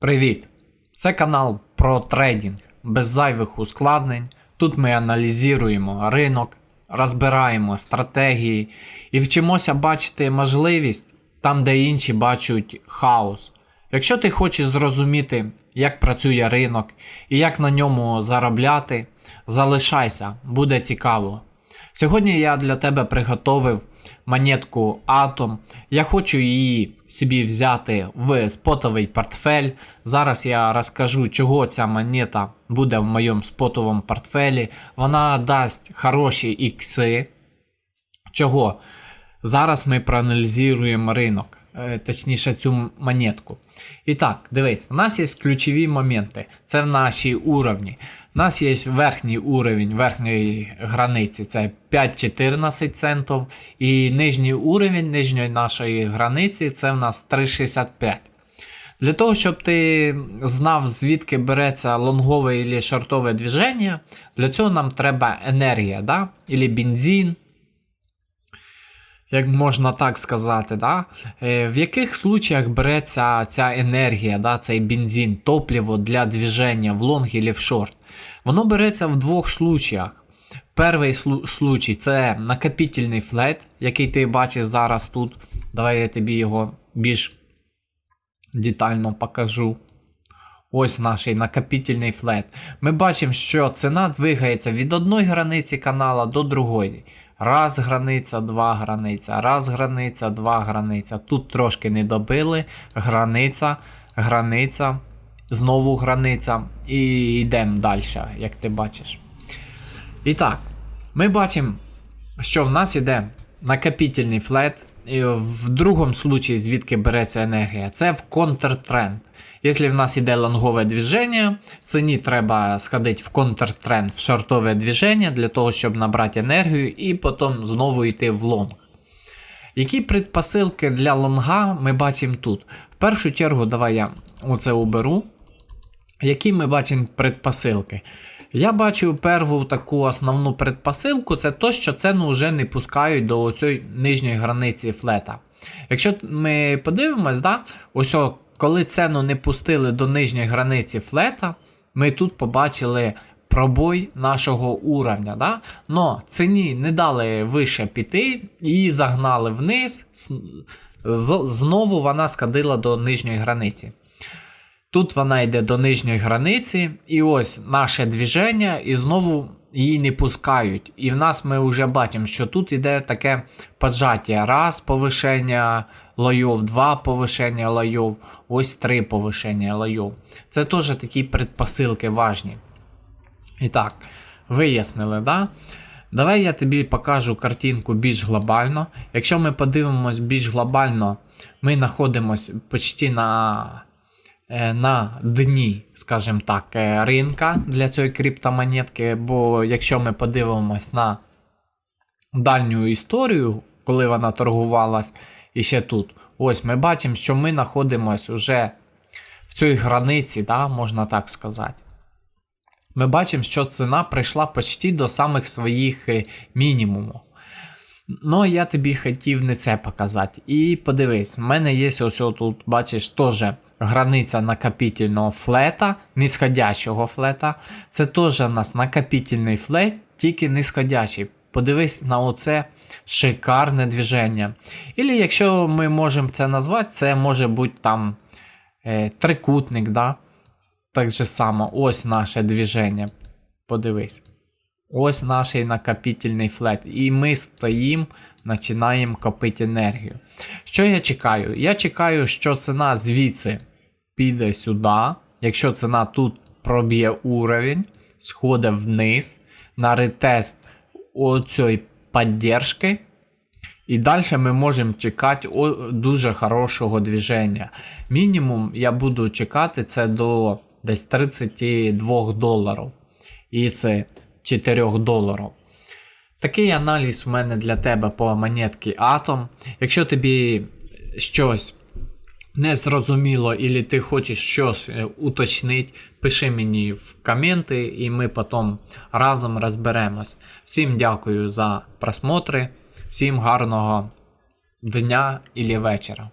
Привіт! Це канал про трейдинг без зайвих ускладнень. Тут ми аналізуємо ринок, розбираємо стратегії і вчимося бачити можливість там, де інші бачать хаос. Якщо ти хочеш зрозуміти, як працює ринок і як на ньому заробляти, залишайся, буде цікаво. Сьогодні я для тебе приготовив монетку Atom. Я хочу її собі взяти в спотовий портфель. Зараз я розкажу, чого ця монета буде в моєму спотовому портфелі. Вона дасть хороші ікси. Чого? Зараз ми проаналізуємо ринок, е, точніше цю монетку. І так, дивись, у нас є ключові моменти. Це в наші уровні. У нас є верхній уровень верхньої границі, це 5-14 центів. І нижній уровень нижньої нашої границі це в нас 3,65. Для того, щоб ти знав, звідки береться лонгове або шортове движення, для цього нам треба енергія, да? Ілі бензин, як можна так сказати, да? Е, в яких случаях береться ця енергія, да? цей бензин, топливо для движення в лонг або в шорт? Воно береться в двох случаях. Перший случай це накопительний флет, який ти бачиш зараз тут. Давай я тобі його більш детально покажу. Ось наш накопительний флет. Ми бачимо, що ціна двигається від одної границі канала до другої. Раз границя, два границя, раз границя, два границя. Тут трошки не добили. Границя, границя, знову границя. І йдемо далі, як ти бачиш. І так, ми бачимо, що в нас іде накопительний флет. І в другому случаї, звідки береться енергія, це в контртренд. Якщо в нас йде лонгове движення, ціні треба сходити в контртренд, в шортове движення для того, щоб набрати енергію і потім знову йти в лонг. Які предпосилки для лонга ми бачимо тут? В першу чергу, давай я оце уберу. Які ми бачимо предпосилки? Я бачу першу таку основну предпосилку, це то, що ціну вже не пускають до цієї нижньої границі флета. Якщо ми подивимось, да, ось о, коли ціну не пустили до нижньої границі флета, ми тут побачили пробой нашого уровня. Да? Но ціні не дали вище піти, її загнали вниз, знову вона скадила до нижньої границі. Тут вона йде до нижньої границі, і ось наше движення, і знову її не пускають. І в нас ми вже бачимо, що тут йде таке поджаття. Раз повишення лойов, два повишення лойов, ось три повишення лойов. Це теж такі предпосилки важні. І так, вияснили, да? Давай я тобі покажу картинку більш глобально. Якщо ми подивимось більш глобально, ми знаходимося почти на на дні, скажімо так, е, ринка для цієї криптомонетки. Бо якщо ми подивимось на дальню історію, коли вона торгувалась і ще тут, ось ми бачимо, що ми знаходимося вже в цій границі, да, можна так сказати. Ми бачимо, що ціна прийшла почти до самих своїх е, мінімумів. Ну, я тобі хотів не це показати. І подивись, в мене є ось тут, бачиш, теж границя накопительного флета, нисходящого флета. Це теж у нас накопительний флет, тільки нисходящий. Подивись на оце шикарне движення. Ілі, якщо ми можемо це назвати, це може бути там е, трикутник. да? Так же само, ось наше движення. Подивись. Ось наш накопительний флет. І ми стоїмо, починаємо копити енергію. Що я чекаю? Я чекаю, що ціна звідси піде сюди. Якщо ціна тут проб'є уровень, сходить вниз на ретест оцієї підтримки. І далі ми можемо чекати дуже хорошого движення. Мінімум я буду чекати це до десь 32 доларів із 4 доларів. Такий аналіз у мене для тебе по монетці Atom. Якщо тобі щось не зрозуміло, і ти хочеш щось е, уточнити, пиши мені в коменти, і ми потім разом розберемось. Всім дякую за просмотри, всім гарного дня і вечора.